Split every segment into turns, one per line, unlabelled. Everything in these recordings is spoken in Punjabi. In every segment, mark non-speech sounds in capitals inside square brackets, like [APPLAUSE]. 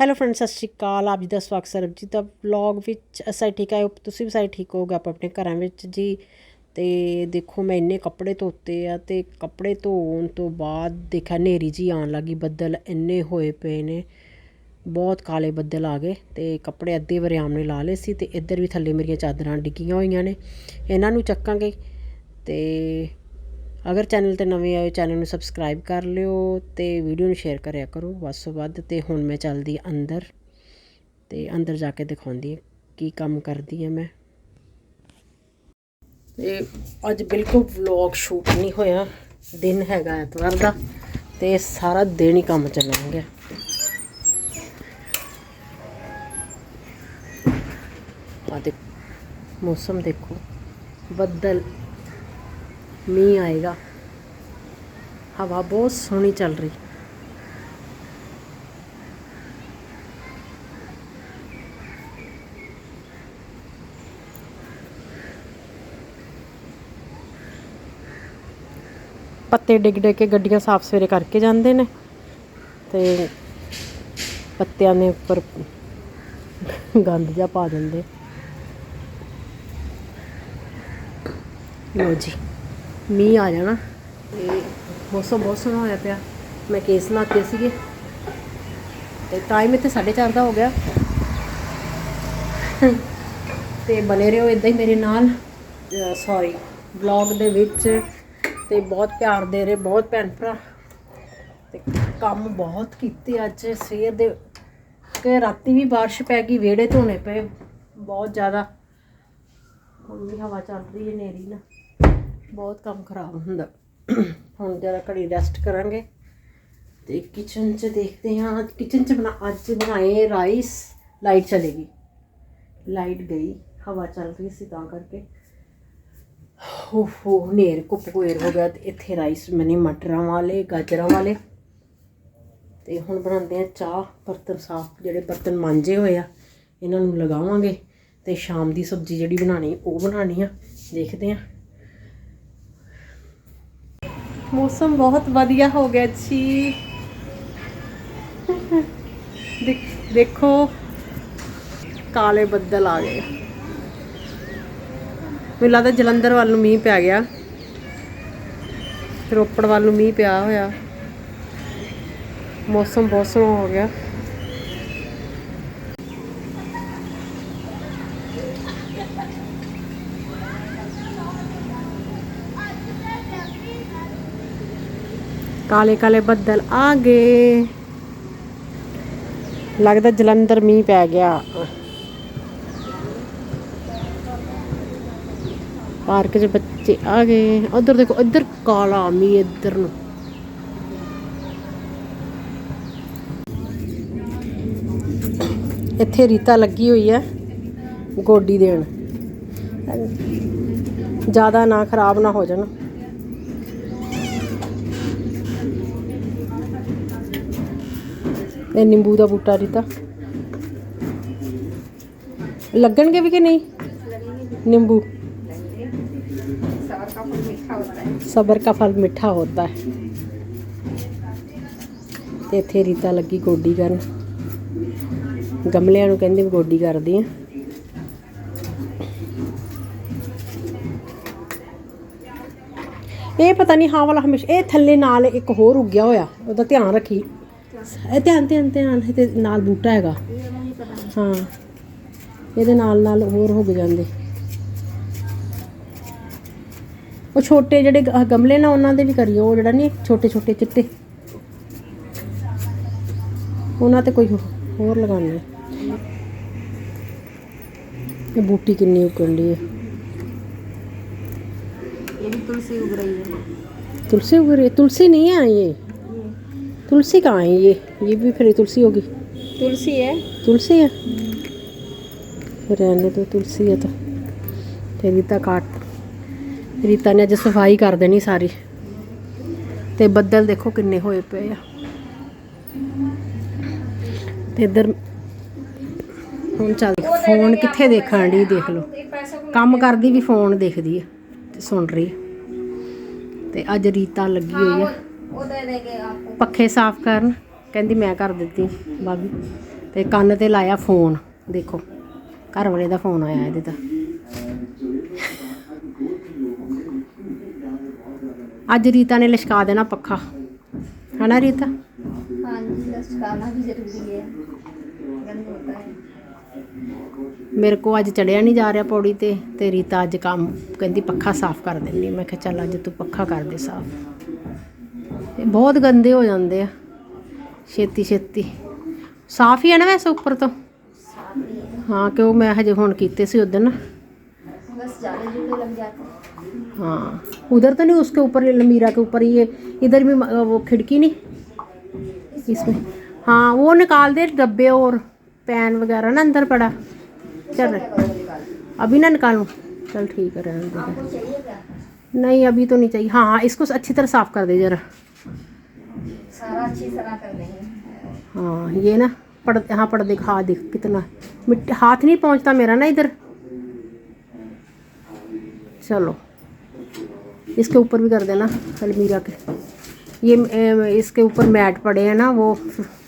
ਹੈਲੋ ਫਰੈਂਡ ਸਤਿ ਸ਼੍ਰੀ ਅਕਾਲ। ਆਪ ਜੀ ਦਾ ਸਵਾਗਤ ਸਰਬਜੀਤ ਦਾ ਵਲੌਗ ਵਿੱਚ। ਅਸੀਂ ਠੀਕ ਆਏ ਤੁਸੀਂ ਵੀ ਸਾਰੇ ਠੀਕ ਹੋਗੇ ਆਪਾਂ ਆਪਣੇ ਘਰਾਂ ਵਿੱਚ ਜੀ। ਤੇ ਦੇਖੋ, ਮੈਂ ਇੰਨੇ ਕੱਪੜੇ ਧੋਤੇ ਆ ਤੇ ਕੱਪੜੇ ਧੋਣ ਤੋਂ ਬਾਅਦ ਦੇਖਿਆ ਹਨੇਰੀ ਜੀ ਆਉਣ ਲੱਗੀ, ਬੱਦਲ ਇੰਨੇ ਹੋਏ ਪਏ ਨੇ। ਬਹੁਤ ਕਾਲੇ ਬੱਦਲ ਆ ਗਏ ਤੇ ਕੱਪੜੇ ਅੱਧੇ ਵਰਿਆਮ ਨੇ ਲਾ ਲਏ ਸੀ ਤੇ ਇੱਧਰ ਵੀ ਥੱਲੇ ਮੇਰੀਆਂ ਚਾਦਰਾਂ ਡਿੱਗੀਆਂ ਹੋਈਆਂ ਨੇ। ਇਹਨਾਂ ਨੂੰ ਚੱਕਾਂਗੇ ਤੇ ਅਗਰ ਚੈਨਲ ਤੇ ਨਵੇਂ ਆਏ ਚੈਨਲ ਨੂੰ ਸਬਸਕ੍ਰਾਈਬ ਕਰ ਲਿਓ ਤੇ ਵੀਡੀਓ ਨੂੰ ਸ਼ੇਅਰ ਕਰਿਆ ਕਰੋ। ਵੱਧ ਤੋਂ ਵੱਧ ਤੇ ਹੁਣ ਮੈਂ ਚੱਲਦੀ ਅੰਦਰ ਤੇ ਅੰਦਰ ਜਾ ਕੇ ਦਿਖਾਉਂਦੀ ਹਾਂ ਕੀ ਕੰਮ ਕਰਦੀ ਹਾਂ ਮੈਂ। ਤੇ ਅੱਜ ਬਿਲਕੁਲ ਵਲੌਗ ਸ਼ੂਟ ਨਹੀਂ ਹੋਇਆ। ਦਿਨ ਹੈਗਾ ਐਤਵਾਰ ਦਾ ਤੇ ਸਾਰਾ ਦਿਨ ਹੀ ਕੰਮ ਚੱਲਾਂਗੇ ਆ ਦੇ ਮੌਸਮ ਦੇਖੋ, ਬੱਦਲ। ਮੀਂਹ ਆਏਗਾ। ਹਵਾ ਬਹੁਤ ਸੋਹਣੀ ਚੱਲ ਰਹੀ। ਪੱਤੇ ਡਿੱਗ ਡਿੱਗ ਕੇ ਗੱਡੀਆਂ ਸਾਫ਼ ਸਵੇਰੇ ਕਰਕੇ ਜਾਂਦੇ ਨੇ ਤੇ ਪੱਤਿਆਂ ਦੇ ਉੱਪਰ ਗੰਦ ਜਿਹਾ ਪਾ ਦਿੰਦੇ। ਲੋ ਜੀ। ਮੀਂਹ ਆ ਜਾਣਾ। ਤੇ ਮੌਸਮ ਬਹੁਤ ਸੋਹਣਾ ਹੋਇਆ ਪਿਆ। ਮੈਂ ਕੇਸ ਨਹਾਤੇ ਸੀਗੇ। ਤੇ ਟਾਈਮ ਇੱਥੇ 4:30 ਦਾ ਹੋ ਗਿਆ। ਤੇ ਬਨੇ ਰਹੋ ਇਦਾਂ ਹੀ ਮੇਰੇ ਨਾਲ। ਸੌਰੀ ਵਲੌਗ ਦੇ ਵਿੱਚ। ਤੇ ਬਹੁਤ ਪਿਆਰ ਦੇ ਰਹੇ ਬਹੁਤ ਭੈਣ ਭਰਾ। ਤੇ ਕੰਮ ਬਹੁਤ ਕੀਤੇ ਅੱਜ। ਸਵੇਰ ਦੇ ਕਿ ਰਾਤੀ ਵੀ ਬਾਰਿਸ਼ ਪੈ ਗਈ, ਵਿਹੜੇ ਧੋਣੇ ਪਏ। ਬਹੁਤ ਜ਼ਿਆਦਾ। ਹੁਣ ਵੀ ਹਵਾ ਚੱਲ ਰਹੀ ਹੈ ਨੇਰੀ ਨਾ ਬਹੁਤ ਕੰਮ ਖਰਾਬ ਹੁੰਦਾ। [COUGHS] ਹੁਣ ਜਰਾ ਘੜੀ ਰੈਸਟ ਕਰਾਂਗੇ ਤੇ ਕਿਚਨ 'ਚ ਦੇਖਦੇ ਹਾਂ। ਕਿਚਨ 'ਚ ਬਣਾ ਅੱਜ ਬਣਾਏ ਰਾਈਸ ਲਾਈਟ ਚਲੇਗੀ। ਲਾਈਟ ਗਈ, ਹਵਾ ਚੱਲ ਰਹੀ ਸੀ ਤਾਂ ਕਰਕੇ। ਹੋ ਹੋ ਹਨੇਰ ਕੁੱਪ ਕੋਰ ਹੋ ਗਿਆ ਤੇ ਇੱਥੇ ਰਾਈਸ ਮੈਨੇ ਮਟਰਾਂ ਵਾਲੇ, ਗਾਜਰਾਂ ਵਾਲੇ। ਤੇ ਹੁਣ ਬਣਾਉਂਦੇ ਆ ਚਾਹ, ਬਰਤਨ ਸਾਫ਼, ਜਿਹੜੇ ਬਰਤਨ ਮਾਂਜੇ ਹੋਏ ਆ, ਇਹਨਾਂ ਨੂੰ ਲਗਾਵਾਂਗੇ ਤੇ ਸ਼ਾਮ ਦੀ ਸਬਜ਼ੀ ਜਿਹੜੀ ਬਣਾਣੀ ਉਹ ਬਣਾਣੀ ਆ। ਦੇਖਦੇ ਆ ਮੌਸਮ ਬਹੁਤ ਵਧੀਆ ਹੋ ਗਿਆ ਜੀ। ਦੇਖੋ ਕਾਲੇ ਬੱਦਲ ਆ ਗਏ। ਮੈਨੂੰ ਲੱਗਦਾ ਜਲੰਧਰ ਵੱਲ ਨੂੰ ਮੀਂਹ ਪੈ ਗਿਆ। ਰੋਪੜ ਵੱਲ ਨੂੰ ਮੀਂਹ ਪਿਆ ਹੋਇਆ। ਮੌਸਮ ਬਹੁਤ ਸੋਹਣਾ ਹੋ ਗਿਆ। ਕਾਲੇ ਕਾਲੇ ਬੱਦਲ ਆ ਗਏ। ਲੱਗਦਾ ਜਲੰਧਰ ਮੀਂਹ ਪੈ ਗਿਆ। ਪਾਰਕ 'ਚ ਬੱਚੇ ਆ ਗਏ। ਉਧਰ ਦੇਖੋ, ਇੱਧਰ ਕਾਲਾ ਮੀਂਹ ਇੱਧਰ ਨੂੰ। ਇੱਥੇ ਰੀਤਾ ਲੱਗੀ ਹੋਈ ਹੈ ਗੋਡੀ ਦੇਣ। ਜ਼ਿਆਦਾ ਨਾ ਖਰਾਬ ਨਾ ਹੋ ਜਾਣ। ਇਹ ਨਿੰਬੂ ਦਾ ਬੂਟਾ ਦਿੱਤਾ। ਲੱਗਣਗੇ ਵੀ ਕਿ ਨਹੀਂ? ਨਿੰਬੂ। ਸਬਰ ਦਾ ਫਲ ਮਿੱਠਾ ਹੁੰਦਾ ਹੈ। ਤੇ ਇੱਥੇ ਰੀਤਾ ਲੱਗੀ ਗੋਡੀ ਕਰਨ। ਗਮਲਿਆਂ ਨੂੰ ਕਹਿੰਦੇ ਵੀ ਗੋਡੀ ਕਰਦੀ ਆ। ਇਹ ਪਤਾ ਨਹੀਂ ਹਾਂ ਵਾਲਾ ਹਮੇਸ਼ਾ, ਇਹ ਥੱਲੇ ਨਾਲ ਇੱਕ ਹੋਰ ਉੱਗਿਆ ਹੋਇਆ, ਉਹਦਾ ਧਿਆਨ ਰੱਖੀ। ਇਹ ਧਿਆਨ ਧਿਆਨ ਧਿਆਨ ਤੇ ਨਾਲ ਬੂਟਾ ਹੈਗਾ। ਹਾਂ। ਇਹਦੇ ਨਾਲ ਨਾਲ ਹੋਰ ਹੋ ਜਾਂਦੇ। ਉਹ ਛੋਟੇ ਜਿਹੜੇ ਗਮਲੇ ਨਾ ਉਹਨਾਂ ਦੇ ਵੀ ਕਰੀਓ ਉਹ ਜਿਹੜਾ ਨਹੀਂ ਛੋਟੇ ਛੋਟੇ ਚਿੱਟੇ। ਉਹਨਾਂ ਤੇ ਕੋਈ ਹੋਰ ਲਗਾਉਣੇ ਇਹ ਬੂਟੀ ਕਿੰਨੀ ਉਗਣ ਦੀ ਹੈ
ਇਹ ਵੀ ਤੁਲਸੀ ਉਗ ਰਹੀ
ਹੈ ਤੁਲਸੀ ਉਗ ਰਹੀ ਤੁਲਸੀ ਨਹੀਂ ਹੈ ਇਹ। तुलसी कहाँ है ये ये भी फिर तुलसी होगी
तुलसी है
तुलसी है फिर रहने तो तुलसी है तो ਤੇ ਰੀਤਾ ਕਾਟ ਰੀਤਾ ਨੇ ਅੱਜ ਸਫਾਈ ਕਰ ਦੇਣੀ ਸਾਰੀ ਤੇ ਬੱਦਲ ਦੇਖੋ ਕਿੰਨੇ ਹੋਏ ਪਏ ਆ ਤੇ ਇੱਧਰ ਹੁਣ ਚੱਲ ਫੋਨ ਕਿੱਥੇ ਦੇਖਣ ਦੀ ਦੇਖ ਲਓ ਕੰਮ ਕਰਦੀ ਵੀ ਫੋਨ ਦੇਖਦੀ ਹੈ ਤੇ ਸੁਣ ਰਹੀ ਹੈ ਤੇ ਅੱਜ ਰੀਤਾ ਲੱਗੀ ਹੋਈ ਆ ਪੱਖੇ ਸਾਫ਼ ਕਰਨ। ਕਹਿੰਦੀ ਮੈਂ ਕਰ ਦਿੱਤੀ ਬਾਬੀ। ਤੇ ਕੰਨ ਤੇ ਲਾਇਆ ਫੋਨ। ਦੇਖੋ ਘਰ ਵਾਲੇ ਦਾ ਫੋਨ ਆਇਆ ਇਹਦੇ ਦਾ ਅੱਜ ਰੀਤਾ ਨੇ ਲਸ਼ਕਾ ਦੇਣਾ ਪੱਖਾ। ਹਨਾ ਰੀਤਾ? ਮੇਰੇ ਕੋ ਅੱਜ ਚੜਿਆ ਨਹੀਂ ਜਾ ਰਿਹਾ ਪੌੜੀ ਤੇ ਤੇ ਰੀਤਾ ਅੱਜ ਕੰਮ ਕਹਿੰਦੀ ਪੱਖਾ ਸਾਫ਼ ਕਰ ਦਿੰਦੀ। ਮੈਂ ਕਿਹਾ ਚੱਲ ਅੱਜ ਤੂੰ ਪੱਖਾ ਕਰ ਦੇ ਸਾਫ਼। ਇਹ ਬਹੁਤ ਗੰਦੇ ਹੋ ਜਾਂਦੇ ਆ ਛੇਤੀ ਛੇਤੀ ਸਾਫ਼ ਹੀ ਹੈ ਨਾ ਵੈਸੇ ਉੱਪਰ ਤੋਂ
साफ ही है
ਹਾਂ ਕਿ ਉਹ ਮੈਂ ਹਜੇ ਹੁਣ ਕੀਤੇ ਸੀ ਉਦੋਂ ਨਾ
बस ज़्यादा जूते लग जाते हैं
हाँ उधर तो नहीं उसके ऊपर ये लमीरा के ऊपर ये इधर भी म- वो खिड़की नहीं इसमें हाँ वो निकाल दे डब्बे और पैन वगैरह ना अंदर पड़ा चल
क्या करोगे निकाल के?
अभी ना निकालूं चल ठीक है रहने दे
आपको चाहिए क्या
नहीं अभी तो नहीं चाहिए हाँ हाँ इसको अच्छी तरह साफ कर दे जरा हाँ। ये ना पड़ हाँ पड़ का हाथ देख, कितना, मिट्टी, हाथ नहीं पहुँचता मेरा ना इधर। चलो, इसके ऊपर भी कर देना अलमीरा के। ये इसके ऊपर मैट पड़े हैं ना, वो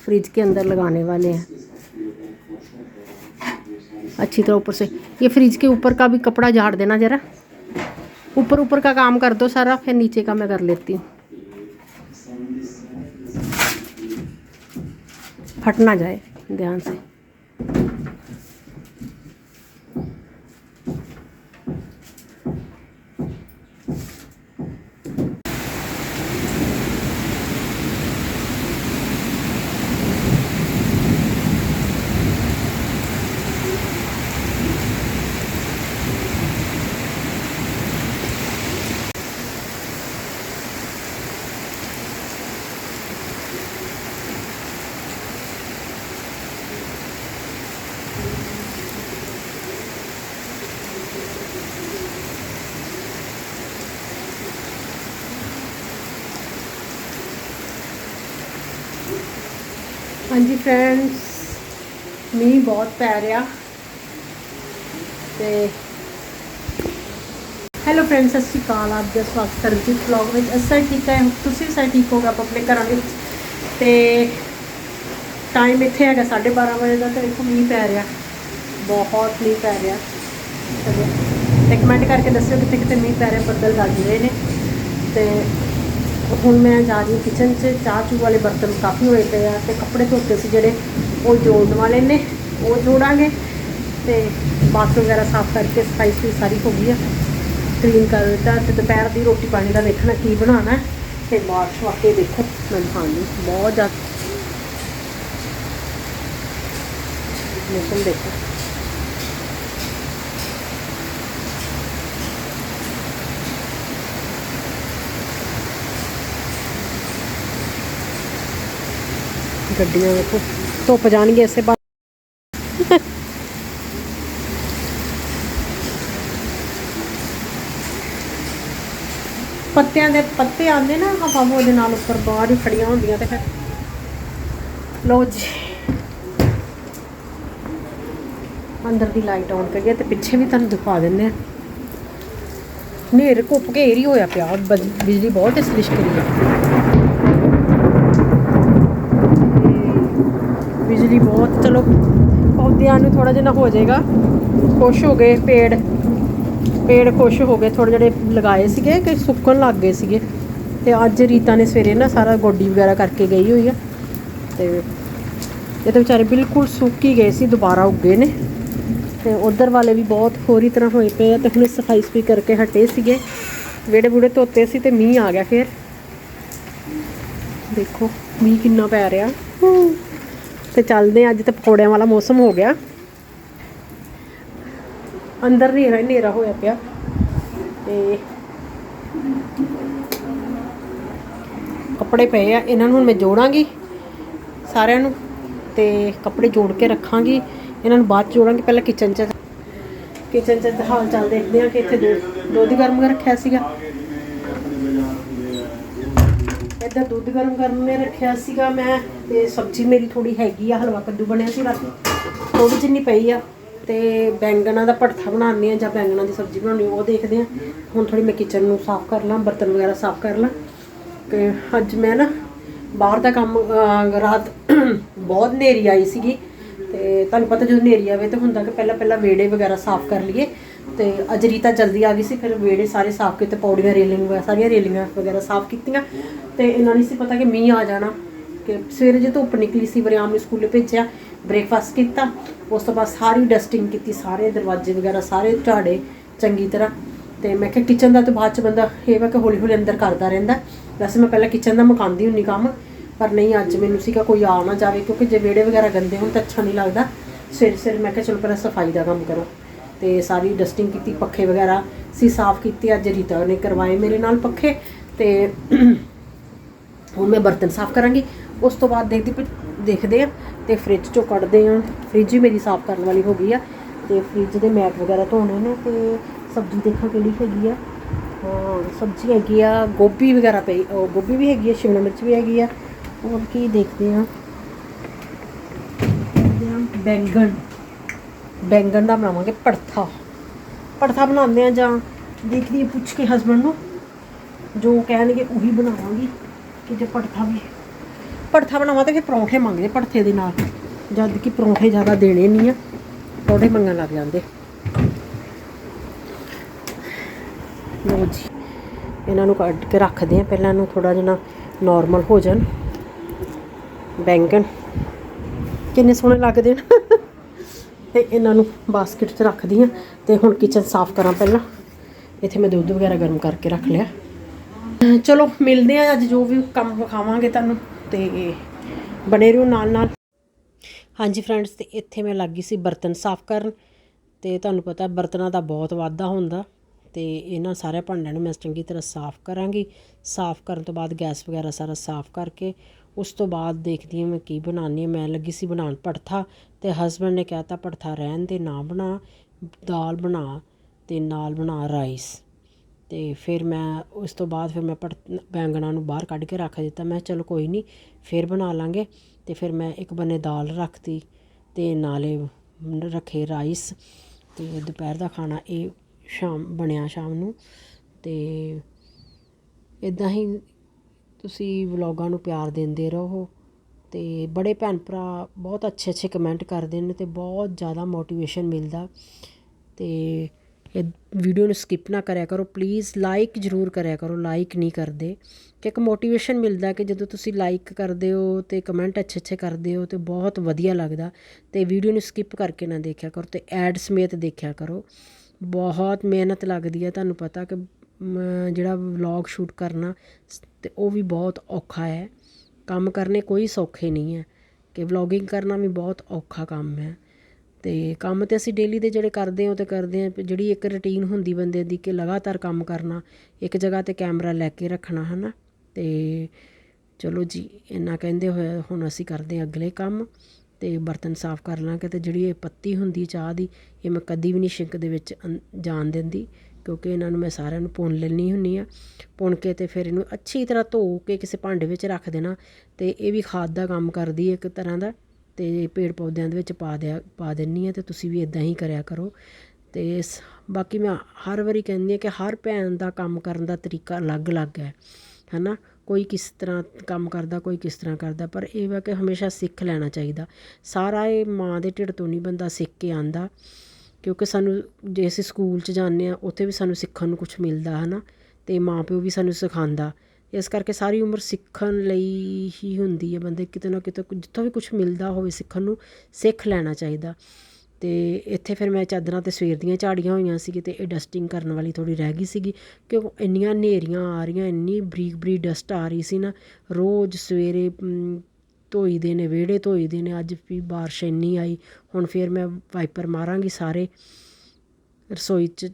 फ्रिज के अंदर लगाने वाले हैं। अच्छी तरह ऊपर से, ये फ्रिज के ऊपर का भी कपड़ा झाड़ देना ज़रा। ऊपर ऊपर का काम कर दो सारा, फिर नीचे का मैं कर लेती हूँ। फट ना जाए ध्यान से ਹਾਂਜੀ ਫਰੈਂਡਸ ਮੀਂਹ ਬਹੁਤ ਪੈ ਰਿਹਾ ਤੇ ਹੈਲੋ ਫਰੈਂਡਸ ਸਤਿ ਸ਼੍ਰੀ ਅਕਾਲ, ਆਪ ਦਾ ਸਵਾਗਤ ਹੈ ਰਜੀਤ ਵਲੌਗ ਵਿੱਚ। ਅਸਰ ਠੀਕ ਹੈ? ਤੁਸੀਂ ਵੀ ਸਾਰੇ ਠੀਕ ਹੋਗਾ ਆਪਾਂ ਆਪਣੇ ਘਰਾਂ ਵਿੱਚ। ਤੇ ਟਾਈਮ ਇੱਥੇ ਹੈਗਾ 12:30 ਵਜੇ ਦਾ ਤੇ ਇੱਥੋਂ ਮੀਂਹ ਪੈ ਰਿਹਾ। ਬਹੁਤ ਮੀਂਹ ਪੈ ਰਿਹਾ। ਤੇ ਕਮੈਂਟ ਕਰਕੇ ਦੱਸਿਓ ਕਿੱਥੇ ਕਿਤੇ ਮੀਂਹ ਪੈ ਰਿਹਾ, ਬੱਦਲ ਗੱਜ ਰਹੇ ਨੇ। ਤੇ ਹੁਣ ਮੈਂ ਜਾ ਰਹੀ ਹਾਂ ਕਿਚਨ 'ਚ, ਚਾਹ ਚੂ ਵਾਲੇ ਬਰਤਨ ਕਾਫੀ ਹੋਏ ਪਏ ਆ ਤੇ ਕੱਪੜੇ ਧੋਤੇ ਸੀ ਜਿਹੜੇ ਉਹ ਜੋੜਨ ਵਾਲੇ ਨੇ, ਉਹ ਜੋੜਾਂਗੇ ਤੇ ਬਾਥਰੂਮ ਵਗੈਰਾ ਸਾਫ਼ ਕਰਕੇ ਸਫ਼ਾਈ ਸੁਈ ਸਾਰੀ ਹੋ ਗਈ ਆ। ਕਲੀਨ ਕਰ ਦਿੱਤਾ ਤੇ ਦੁਪਹਿਰ ਦੀ ਰੋਟੀ ਪਾਣੀ ਦਾ ਦੇਖਣਾ ਕੀ ਬਣਾਉਣਾ ਹੈ ਤੇ ਬਾਰਿਸ਼ ਵਾਕੇ ਦੇਖੋ। ਮੈਂ ਹਾਂਜੀ ਬਹੁਤ ਜ਼ਿਆਦਾ। ਮੌਸਮ ਦੇਖੋ। ਗੱਡੀਆਂ ਵੇਖੋ, ਧੁੱਪ ਜਾਣਗੇ ਇਸੇ ਬਾਅਦ ਪੱਤਿਆਂ ਦੇ ਪੱਤੇ ਆਉਂਦੇ ਨਾ, ਹਵਾ ਉਹਦੇ ਨਾਲ ਉੱਪਰ ਬਾਹਰ ਹੀ ਖੜੀਆਂ ਹੁੰਦੀਆਂ ਤੇ ਫਿਰ। ਲੋ ਜੀ। ਅੰਦਰ ਦੀ ਲਾਈਟ ਆਨ ਕਰੀਏ ਤੇ ਪਿੱਛੇ ਵੀ ਤੁਹਾਨੂੰ ਦਿਖਾ ਦਿੰਦੇ ਆ ਹਨੇਰ ਘੁੱਪ ਕੇ ਏਰੀ ਹੋਇਆ ਪਿਆ ਬਿਜਲੀ ਬਹੁਤ ਇਸ ਲਿਸ਼ਕ ਰਹੀ ਹੈ ਤੇ ਬਿਜਲੀ ਬਹੁਤ, ਚਲੋ, ਪੌਦਿਆਂ ਨੂੰ ਥੋੜਾ ਜਿਹਾ ਹੋ ਜਾਏਗਾ। ਖੁਸ਼ ਹੋ ਗਏ ਪੇੜ। ਪੇੜ ਖੁਸ਼ ਹੋ ਗਏ ਥੋੜੇ ਜਿਹੜੇ ਲਗਾਏ ਸੀਗੇ ਕਿ ਸੁੱਕਣ ਲੱਗ ਗਏ ਸੀਗੇ। ਤੇ ਅੱਜ ਰੀਤਾ ਨੇ ਸਵੇਰੇ ਨਾ ਸਾਰਾ ਗੋਡੀ ਵਗੈਰਾ ਕਰਕੇ ਗਈ ਹੋਈ ਆ। ਤੇ ਇਹ ਤਾਂ ਵਿਚਾਰੇ ਬਿਲਕੁਲ ਸੁੱਕ ਹੀ ਗਏ ਸੀ, ਦੁਬਾਰਾ ਉੱਗੇ ਨੇ। ਤੇ ਉਧਰ ਵਾਲੇ ਵੀ ਬਹੁਤ ਹੋਰੀ ਤਰ੍ਹਾਂ ਹੋਏ ਪਏ ਆ ਤੇ ਹੁਣ ਸਫ਼ਾਈ ਸਫ਼ਾਈ ਕਰਕੇ ਹਟੇ ਸੀਗੇ। ਵਿਹੜੇ ਬੂੜੇ ਧੋਤੇ ਸੀ ਤੇ ਮੀਂਹ ਆ ਗਿਆ ਫਿਰ। ਦੇਖੋ, ਮੀਂਹ ਕਿੰਨਾ ਪੈ ਰਿਹਾ। ਤੇ ਚੱਲਦੇ ਹਾਂ, ਅੱਜ ਤੇ ਪਕੌੜਿਆਂ ਵਾਲਾ ਮੌਸਮ ਹੋ ਗਿਆ। ਅੰਦਰ ਹਨੇਰਾ ਹੀ ਹਨੇਰਾ ਹੋਇਆ ਪਿਆ। ਤੇ ਕੱਪੜੇ ਪਏ ਆ ਇਹਨਾਂ ਨੂੰ ਹੁਣ ਮੈਂ ਜੋੜਾਂਗੀ ਸਾਰਿਆਂ ਨੂੰ ਤੇ ਕੱਪੜੇ ਜੋੜ ਕੇ ਰੱਖਾਂਗੀ। ਇਹਨਾਂ ਨੂੰ ਬਾਅਦ 'ਚ ਜੋੜਾਂਗੀ ਪਹਿਲਾਂ ਕਿਚਨ 'ਚ ਕਿਚਨ 'ਚ ਹਾਲ ਚਾਲ ਦੇਖਦੇ ਆ ਕਿ ਇੱਥੇ ਦੁੱਧ ਦੁੱਧ ਗਰਮ ਕਰ ਰੱਖਿਆ ਸੀਗਾ। ਇੱਧਰ ਦੁੱਧ ਗਰਮ ਕਰਨ ਨੇ ਰੱਖਿਆ ਸੀਗਾ ਮੈਂ, ਤੇ ਸਬਜ਼ੀ ਮੇਰੀ ਥੋੜੀ ਹੈਗੀ ਆ, ਹਲਵਾ ਕੱਦੂ ਬਣਿਆ ਸੀ ਰਾਤੀ। ਥੋੜੀ ਜਿੰਨੀ ਪਈ ਆ, ਤੇ ਬੈਂਗਣਾ ਦਾ ਭੜਥਾ ਬਣਾਉਂਦੇ ਆ, ਜਾਂ ਬੈਂਗਣਾ ਦੀ ਸਬਜ਼ੀ ਬਣਾਉਣੀ ਉਹ ਦੇਖਦੇ ਆ। ਹੁਣ ਥੋੜੀ ਮੈਂ ਕਿਚਨ ਨੂੰ ਸਾਫ਼ ਕਰ ਲਾਂ, ਬਰਤਨ ਵਗੈਰਾ ਸਾਫ਼ ਕਰ ਲਾਂ। ਤੇ ਅੱਜ ਮੈਂ ਨਾ ਬਾਹਰ ਦਾ ਕੰਮ ਰਾਤ [CLEARS THROAT] ਬਹੁਤ ਹਨੇਰੀ ਆਈ ਸੀਗੀ, ਤੇ ਤੁਹਾਨੂੰ ਪਤਾ ਜਦੋਂ ਹਨੇਰੀ ਆਵੇ ਤਾਂ ਹੁੰਦਾ ਕਿ ਪਹਿਲਾਂ ਪਹਿਲਾਂ ਵਿਹੜੇ ਵਗੈਰਾ ਸਾਫ਼ ਕਰ ਲਈਏ। ਤੇ ਅੱਜ ਰੀਤਾ ਜਲਦੀ ਆ ਗਈ ਸੀ, ਫਿਰ ਵਿਹੜੇ ਸਾਰੇ ਸਾਫ਼ ਕੀਤੇ, ਪੌੜੀਆਂ ਰੇਲਿੰਗ ਵਗੈਰਾ ਸਾਰੀਆਂ ਰੇਲਿੰਗਾਂ ਵਗੈਰਾ ਸਾਫ਼ ਕੀਤੀਆਂ ਤੇ ਇਹਨਾਂ ਨਹੀਂ ਸੀ ਪਤਾ ਕਿ ਮੀਂਹ ਆ ਜਾਣਾ ਕਿ ਸਵੇਰੇ ਜੇ ਧੁੱਪ ਨਿਕਲੀ ਸੀ, ਵਰਿਆਮ ਨੇ ਸਕੂਲੇ ਭੇਜਿਆ, ਬ੍ਰੇਕਫਾਸਟ ਕੀਤਾ, ਉਸ ਤੋਂ ਬਾਅਦ ਸਾਰੀ ਡਸਟਿੰਗ ਕੀਤੀ, ਸਾਰੇ ਦਰਵਾਜ਼ੇ ਵਗੈਰਾ, ਸਾਰੇ ਝਾੜੇ ਚੰਗੀ ਤਰ੍ਹਾਂ ਤੇ ਮੈਂ ਕਿਹਾ ਕਿਚਨ ਦਾ ਤਾਂ ਬਾਅਦ ਚ ਬੰਦਾ ਇਹ ਵਾ ਕਿ ਹੌਲੀ ਹੌਲੀ ਅੰਦਰ ਕਰਦਾ ਰਹਿੰਦਾ। ਵੈਸੇ ਮੈਂ ਪਹਿਲਾਂ ਕਿਚਨ ਦਾ ਮੁਕਾਉਂਦੀ ਹੁੰਨੀ ਕੰਮ, ਪਰ ਨਹੀਂ, ਅੱਜ ਮੈਨੂੰ ਸੀਗਾ ਕੋਈ ਆ ਨਾ ਜਾਵੇ, ਕਿਉਂਕਿ ਜੇ ਵਿਹੜੇ ਵਗੈਰਾ ਗੰਦੇ ਹੋਣ ਤਾਂ ਅੱਛਾ ਨਹੀਂ ਲੱਗਦਾ। ਸਵੇਰੇ ਸਵੇਰੇ ਮੈਂ ਕਿਹਾ, ਚਲੋ ਪਹਿਲਾਂ ਸਫ਼ਾਈ ਦਾ ਕੰਮ ਕਰੋ। ਤੇ ਸਾਰੀ ਡਸਟਿੰਗ ਕੀਤੀ, ਪੱਖੇ ਵਗੈਰਾ ਸੀ ਸਾਫ਼ ਕੀਤੇ, ਅੱਜ ਰੀਤਾ ਨੇ ਕਰਵਾਏ ਮੇਰੇ ਨਾਲ ਪੱਖੇ ਤੇ ਹੁਣ ਮੈਂ ਬਰਤਨ ਸਾਫ਼ ਕਰਾਂਗੀ। ਉਸ ਤੋਂ ਬਾਅਦ ਦੇਖਦੀ ਦੇਖਦੇ ਆ ਤੇ ਫ੍ਰਿਜ ਚੋਂ ਕੱਢਦੇ ਆ। ਫ੍ਰਿਜ ਹੀ ਮੇਰੀ ਸਾਫ਼ ਕਰਨ ਵਾਲੀ ਹੋ ਗਈ ਆ ਤੇ ਫ੍ਰਿਜ ਦੇ ਮੈਟ ਵਗੈਰਾ ਧੋਣੇ ਨੇ ਤੇ ਸਬਜ਼ੀ ਦੇਖਾਂ ਕਿਹੜੀ ਹੈਗੀ ਆ। ਸਬਜ਼ੀ ਹੈਗੀ ਆ, ਗੋਭੀ ਵਗੈਰਾ ਪਈ ਉਹ ਗੋਭੀ ਵੀ ਹੈਗੀ ਆ, ਸ਼ਿਮਲਾ ਮਿਰਚ ਵੀ ਹੈਗੀ ਆ। ਹੋਰ ਕੀ ਦੇਖਦੇ ਆ। ਦੇਖਦੇ ਆ ਬੈਂਗਣ। ਬੈਂਗਣ ਦਾ ਬਣਾਵਾਂਗੇ ਪੜਥਾ ਪੜਥਾ ਬਣਾਉਂਦੇ ਆ ਜਾਂ ਦੇਖਦੀ ਪੁੱਛ ਕੇ ਹਸਬੰਡ ਨੂੰ, ਜੋ ਕਹਿਣਗੇ ਉਹੀ ਬਣਾਵਾਂਗੀ, ਕਿ ਜੇ ਪੜਥਾ ਵੀ ਪੜਥਾ ਬਣਾਵਾਂ ਤਾਂ ਫਿਰ ਪਰੌਂਠੇ ਮੰਗਦੇ ਪੜਥੇ ਦੇ ਨਾਲ, ਜਦ ਕਿ ਪਰੌਂਠੇ ਜ਼ਿਆਦਾ ਦੇਣੇ ਨਹੀਂ ਆ, ਪਰੌਂਠੇ ਮੰਗਣ ਲੱਗ ਜਾਂਦੇ। ਲਓ ਜੀ, ਇਹਨਾਂ ਨੂੰ ਕੱਢ ਕੇ ਰੱਖਦੇ ਆ ਪਹਿਲਾਂ ਇਹਨੂੰ ਥੋੜਾ ਜਿਹਾ ਨਾਰਮਲ ਹੋ ਜਾਣ। ਬੈਂਗਣ। ਕਿੰਨੇ ਸੋਹਣੇ ਲੱਗਦੇ ਨੇ। ਤੇ ਇਹਨਾਂ ਨੂੰ ਬਾਸਕਟ 'ਚ ਰੱਖਦੀ ਆ ਤੇ ਹੁਣ ਕਿਚਨ ਸਾਫ਼ ਕਰਾਂ ਪਹਿਲਾਂ। ਇੱਥੇ ਮੈਂ ਦੁੱਧ ਵਗੈਰਾ ਗਰਮ ਕਰਕੇ ਰੱਖ ਲਿਆ। ਚਲੋ ਮਿਲਦੇ ਆ ਅੱਜ ਜੋ ਵੀ ਕੰਮ ਵਿਖਾਵਾਂਗੇ ਤੁਹਾਨੂੰ ਤੇ ਬਣੇ ਰਹੋ ਨਾਲ ਨਾਲ। ਹਾਂਜੀ ਫਰੈਂਡਸ ਤੇ ਇੱਥੇ ਮੈਂ ਲੱਗੀ ਸੀ ਬਰਤਨ ਸਾਫ਼ ਕਰਨ ਤੇ ਤੁਹਾਨੂੰ ਪਤਾ ਬਰਤਨਾਂ ਦਾ ਬਹੁਤ ਵਾਧਾ ਹੁੰਦਾ ਤੇ ਇਹਨਾਂ ਸਾਰੇ ਭਾਂਡਿਆਂ ਨੂੰ ਮੈਂ ਚੰਗੀ ਤਰ੍ਹਾਂ ਸਾਫ਼ ਕਰਾਂਗੀ। ਸਾਫ਼ ਕਰਨ ਤੋਂ ਬਾਅਦ ਗੈਸ ਵਗੈਰਾ ਸਾਰਾ ਸਾਫ਼ ਕਰਕੇ ਉਸ ਤੋਂ ਬਾਅਦ ਦੇਖਦੀ ਹਾਂ ਮੈਂ ਕੀ ਬਣਾਉਣੀ ਹਾਂ। ਮੈਂ ਲੱਗੀ ਸੀ ਬਣਾਉਣ ਭੜਥਾ ਤੇ ਹਸਬੰਡ ਨੇ ਕਹਿਤਾ, ਭੜਥਾ ਰਹਿਣ ਦੇ, ਨਾ ਬਣਾ, ਦਾਲ ਬਣਾ ਤੇ ਨਾਲ ਬਣਾ ਰਾਈਸ ਤੇ ਫਿਰ ਮੈਂ ਉਸ ਤੋਂ ਬਾਅਦ ਫਿਰ ਮੈਂ ਪੜ ਬੈਂਗਣਾ ਨੂੰ ਬਾਹਰ ਕੱਢ ਕੇ ਰੱਖ ਦਿੱਤਾ। ਮੈਂ ਕਿਹਾ, ਚਲੋ ਕੋਈ ਨਹੀਂ, ਫਿਰ ਬਣਾ ਲਾਂਗੇ। ਤੇ ਫਿਰ ਮੈਂ ਇੱਕ ਬੰਨੇ ਦਾਲ ਰੱਖਤੀ ਤੇ ਨਾਲੇ ਰੱਖੇ ਰਾਈਸ ਤੇ ਦੁਪਹਿਰ ਦਾ ਖਾਣਾ ਇਹ ਸ਼ਾਮ, ਬਣਿਆ ਸ਼ਾਮ ਨੂੰ। ਤੇ ਇਦਾਂ ਹੀ ਤੁਸੀਂ ਵਲੌਗਾਂ ਨੂੰ ਪਿਆਰ ਦਿੰਦੇ ਰਹੋ। ਅਤੇ ਬੜੇ ਭੈਣ ਭਰਾ ਬਹੁਤ ਅੱਛੇ ਅੱਛੇ ਕਮੈਂਟ ਕਰਦੇ ਨੇ ਅਤੇ ਬਹੁਤ ਜ਼ਿਆਦਾ ਮੋਟੀਵੇਸ਼ਨ ਮਿਲਦਾ। ਅਤੇ ਇਹ ਵੀਡੀਓ ਨੂੰ ਸਕਿਪ ਨਾ ਕਰਿਆ ਕਰੋ ਪਲੀਜ਼ ਲਾਈਕ ਜ਼ਰੂਰ ਕਰਿਆ ਕਰੋ ਲਾਈਕ ਨਹੀਂ ਕਰਦੇ। ਕਿ ਇੱਕ ਮੋਟੀਵੇਸ਼ਨ ਮਿਲਦਾ ਕਿ ਜਦੋਂ ਤੁਸੀਂ ਲਾਈਕ ਕਰਦੇ ਹੋ ਤੇ ਕਮੈਂਟ ਅੱਛੇ ਅੱਛੇ ਕਰਦੇ ਹੋ ਤੇ ਬਹੁਤ ਵਧੀਆ ਲੱਗਦਾ। ਤੇ ਵੀਡੀਓ ਨੂੰ ਸਕਿਪ ਕਰਕੇ ਨਾ ਦੇਖਿਆ ਕਰੋ ਤੇ ਐਡ ਸਮੇਤ ਦੇਖਿਆ ਕਰੋ। ਬਹੁਤ ਮਿਹਨਤ ਲੱਗਦੀ ਹੈ, ਤੁਹਾਨੂੰ ਪਤਾ ਕਿ ਜਿਹੜਾ ਵਲੌਗ ਸ਼ੂਟ ਕਰਨਾ ਸ- ਤੇ ਉਹ ਵੀ ਬਹੁਤ ਔਖਾ ਹੈ। ਕੰਮ ਕਰਨੇ ਕੋਈ ਸੌਖੇ ਨਹੀਂ ਹੈ ਕਿ ਵਲੋਗਿੰਗ ਕਰਨਾ ਵੀ ਬਹੁਤ ਔਖਾ ਕੰਮ ਹੈ ਅਤੇ ਕੰਮ ਤਾਂ ਅਸੀਂ ਡੇਲੀ ਦੇ ਜਿਹੜੇ ਕਰਦੇ ਹਾਂ ਉਹ ਤਾਂ ਕਰਦੇ ਹਾਂ ਜਿਹੜੀ ਇੱਕ ਰੂਟੀਨ ਹੁੰਦੀ ਬੰਦੇ ਦੀ ਕਿ ਲਗਾਤਾਰ ਕੰਮ ਕਰਨਾ, ਇੱਕ ਜਗ੍ਹਾ ਤੇ ਕੈਮਰਾ ਲੈ ਕੇ ਰੱਖਣਾ ਹੈ ਨਾ ਅਤੇ ਚਲੋ ਜੀ, ਇੰਨਾ ਕਹਿੰਦੇ ਹੋਏ ਹੁਣ ਅਸੀਂ ਕਰਦੇ ਹਾਂ ਅਗਲੇ ਕੰਮ ਅਤੇ ਬਰਤਨ ਸਾਫ਼ ਕਰ ਲਾਂਗੇ ਤੇ ਜਿਹੜੀ ਇਹ ਪੱਤੀ ਹੁੰਦੀ ਚਾਹ ਦੀ, ਇਹ ਮੈਂ ਕਦੀ ਵੀ ਨਹੀਂ ਸ਼ਿੰਕ ਦੇ ਵਿੱਚ ਅੰ- ਜਾਣ ਦਿੰਦੀ। ਕਿਉਂਕਿ ਇਹਨਾਂ ਨੂੰ ਮੈਂ ਸਾਰਿਆਂ ਨੂੰ ਭੁੰਨ ਲੈਂਦੀ ਹੁੰਦੀ ਹਾਂ। ਭੁੰਨ ਕੇ ਅਤੇ ਫਿਰ ਇਹਨੂੰ ਅੱਛੀ ਤਰ੍ਹਾਂ ਧੋ ਕੇ ਕਿਸੇ ਭਾਂਡੇ ਵਿੱਚ ਰੱਖ ਦੇਣਾ ਅਤੇ ਇਹ ਵੀ ਖਾਦ ਦਾ ਕੰਮ ਕਰਦੀ ਹੈ ਇੱਕ ਤਰ੍ਹਾਂ ਦਾ ਅਤੇ ਪੇੜ ਪੌਦਿਆਂ ਦੇ ਵਿੱਚ ਪਾ ਦਿਆ, ਪਾ ਦਿੰਦੀ ਹਾਂ ਅਤੇ ਤੁਸੀਂ ਵੀ ਇੱਦਾਂ ਹੀ ਕਰਿਆ ਕਰੋ। ਅਤੇ ਇਸ- ਬਾਕੀ ਮੈਂ ਹਰ ਵਾਰੀ ਕਹਿੰਦੀ ਹਾਂ ਕਿ ਹਰ ਭੈਣ ਦਾ ਕੰਮ ਕਰਨ ਦਾ ਤਰੀਕਾ ਅਲੱਗ-ਅਲੱਗ ਹੈ ਹੈ ਨਾ ਕੋਈ ਕਿਸ ਤਰ੍ਹਾਂ ਕੰਮ ਕਰਦਾ, ਕੋਈ ਕਿਸ ਤਰ੍ਹਾਂ ਕਰਦਾ, ਪਰ ਇਹ ਵਾ ਕਿ ਹਮੇਸ਼ਾ ਸਿੱਖ ਲੈਣਾ ਚਾਹੀਦਾ। ਸਾਰਾ ਇਹ ਮਾਂ ਦੇ ਢਿੱਡ ਤੋਂ ਨਹੀਂ ਬੰਦਾ ਸਿੱਖ ਕੇ ਆਂਦਾ ਕਿਉਂਕਿ ਸਾਨੂੰ ਜੇ ਅਸੀਂ ਸਕੂਲ 'ਚ ਜਾਂਦੇ ਹਾਂ, ਉੱਥੇ ਵੀ ਸਾਨੂੰ ਸਿੱਖਣ ਨੂੰ ਕੁਛ ਮਿਲਦਾ ਹੈ ਨਾ ਅਤੇ ਮਾਂ ਪਿਓ ਵੀ ਸਾਨੂੰ ਸਿਖਾਉਂਦਾ। ਇਸ ਕਰਕੇ ਸਾਰੀ ਉਮਰ ਸਿੱਖਣ ਲਈ ਹੀ ਹੁੰਦੀ ਹੈ ਬੰਦੇ। ਕਿਤੇ ਨਾ ਕਿਤੇ ਜਿੱਥੋਂ ਵੀ ਕੁਛ ਮਿਲਦਾ ਹੋਵੇ ਸਿੱਖਣ ਨੂੰ, ਸਿੱਖ ਲੈਣਾ ਚਾਹੀਦਾ। ਅਤੇ ਇੱਥੇ ਫਿਰ ਮੈਂ ਚਾਦਰਾਂ ਤੇ ਸਵੇਰ ਦੀਆਂ ਝਾੜੀਆਂ ਹੋਈਆਂ ਸੀ ਅਤੇ ਇਹ ਡਸਟਿੰਗ ਕਰਨ ਵਾਲੀ ਥੋੜ੍ਹੀ ਰਹਿ ਗਈ ਸੀਗੀ। ਕਿਉਂ? ਇੰਨੀਆਂ ਹਨੇਰੀਆਂ ਆ ਰਹੀਆਂ, ਇੰਨੀ ਬਰੀਕ ਬਰੀਕ ਡਸਟ ਆ ਰਹੀ ਸੀ ਨਾ। ਰੋਜ਼ ਸਵੇਰੇ ਧੋਈ ਦੇ ਨੇ, ਵਿਹੜੇ ਧੋਈ ਦੇ ਨੇ, ਅੱਜ ਵੀ ਬਾਰਿਸ਼ ਇੰਨੀ ਆਈ, ਹੁਣ ਫਿਰ ਮੈਂ ਵਾਈਪਰ ਮਾਰਾਂਗੀ ਸਾਰੇ। ਰਸੋਈ 'ਚ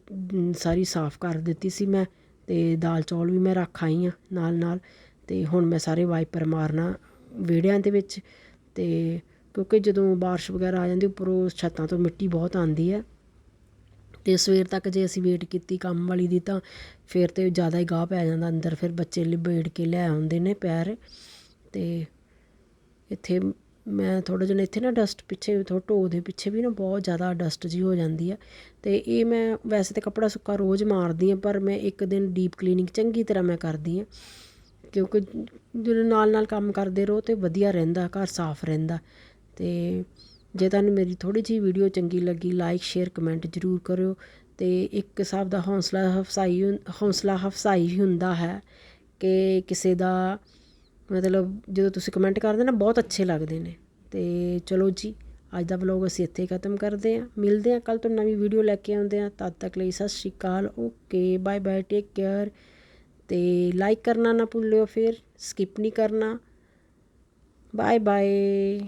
ਸਾਰੀ ਸਾਫ਼ ਕਰ ਦਿੱਤੀ ਸੀ ਮੈਂ ਅਤੇ ਦਾਲ ਚੌਲ ਵੀ ਮੈਂ ਰੱਖ ਆਈ ਹਾਂ ਨਾਲ ਨਾਲ ਤੇ ਹੁਣ ਮੈਂ ਸਾਰੇ ਵਾਈਪਰ ਮਾਰਨਾ ਵਿਹੜਿਆਂ ਦੇ ਵਿੱਚ ਅਤੇ ਕਿਉਂਕਿ ਜਦੋਂ ਬਾਰਿਸ਼ ਵਗੈਰਾ ਆ ਜਾਂਦੀ ਉੱਪਰੋਂ ਛੱਤਾਂ ਤੋਂ ਮਿੱਟੀ ਬਹੁਤ ਆਉਂਦੀ ਹੈ ਅਤੇ ਸਵੇਰ ਤੱਕ ਜੇ ਅਸੀਂ ਵੇਟ ਕੀਤੀ ਕੰਮ ਵਾਲੀ ਦੀ ਤਾਂ ਫਿਰ ਤਾਂ ਜ਼ਿਆਦਾ ਹੀ ਗਾਹ ਪੈ ਜਾਂਦਾ ਅੰਦਰ, ਫਿਰ ਬੱਚੇ ਲਿਬੇੜ ਕੇ ਲੈ ਆਉਂਦੇ ਨੇ ਪੈਰ ਅਤੇ ਇੱਥੇ ਮੈਂ ਥੋੜ੍ਹਾ ਜਿਹਾ ਇੱਥੇ ਨਾ ਡਸਟ ਪਿੱਛੇ, ਥੋੜ੍ਹਾ ਢੋ ਦੇ ਪਿੱਛੇ ਵੀ ਨਾ ਬਹੁਤ ਜ਼ਿਆਦਾ ਡਸਟ ਜਿਹੀ ਹੋ ਜਾਂਦੀ ਆ। ਅਤੇ ਇਹ ਮੈਂ ਵੈਸੇ ਤਾਂ ਕੱਪੜਾ ਸੁੱਕਾ ਰੋਜ਼ ਮਾਰਦੀ ਹਾਂ, ਪਰ ਮੈਂ ਇੱਕ ਦਿਨ ਡੀਪ ਕਲੀਨਿੰਗ ਚੰਗੀ ਤਰ੍ਹਾਂ ਮੈਂ ਕਰਦੀ ਹਾਂ। ਕਿਉਂਕਿ ਜਦੋਂ ਨਾਲ ਨਾਲ ਕੰਮ ਕਰਦੇ ਰਹੋ ਤਾਂ ਵਧੀਆ ਰਹਿੰਦਾ, ਘਰ ਸਾਫ਼ ਰਹਿੰਦਾ। ਅਤੇ ਜੇ ਤੁਹਾਨੂੰ ਮੇਰੀ ਥੋੜ੍ਹੀ ਜਿਹੀ ਵੀਡੀਓ ਚੰਗੀ ਲੱਗੀ ਲਾਈਕ ਸ਼ੇਅਰ ਕਮੈਂਟ ਜ਼ਰੂਰ ਕਰਿਓ। ਅਤੇ ਇੱਕ ਹਿਸਾਬ ਦਾ ਹੌਸਲਾ ਅਫਸਾਈ ਹੌਸਲਾ ਅਫਸਾਈ ਹੁੰਦਾ ਹੈ ਕਿ ਕਿਸੇ ਦਾ ਮਤਲਬ ਜਦੋਂ ਤੁਸੀਂ ਕਮੈਂਟ ਕਰਦੇ ਨਾ, ਬਹੁਤ ਅੱਛੇ ਲੱਗਦੇ ਨੇ। ਤੇ ਚਲੋ ਜੀ, ਅੱਜ ਦਾ ਵਲੋਗ ਅਸੀਂ ਇੱਥੇ ਖਤਮ ਕਰਦੇ ਹਾਂ। ਮਿਲਦੇ ਹਾਂ ਕੱਲ ਤੋਂ ਨਵੀਂ ਵੀਡੀਓ ਲੈ ਕੇ ਆਉਂਦੇ ਹਾਂ। ਤਦ ਤੱਕ ਲਈ ਸਤਿ ਸ਼੍ਰੀ ਅਕਾਲ। Okay bye bye take care ਤੇ ਲਾਈਕ ਕਰਨਾ ਨਾ ਭੁੱਲਿਓ ਫਿਰ ਸਕਿਪ ਨਹੀਂ ਕਰਨਾ। Bye bye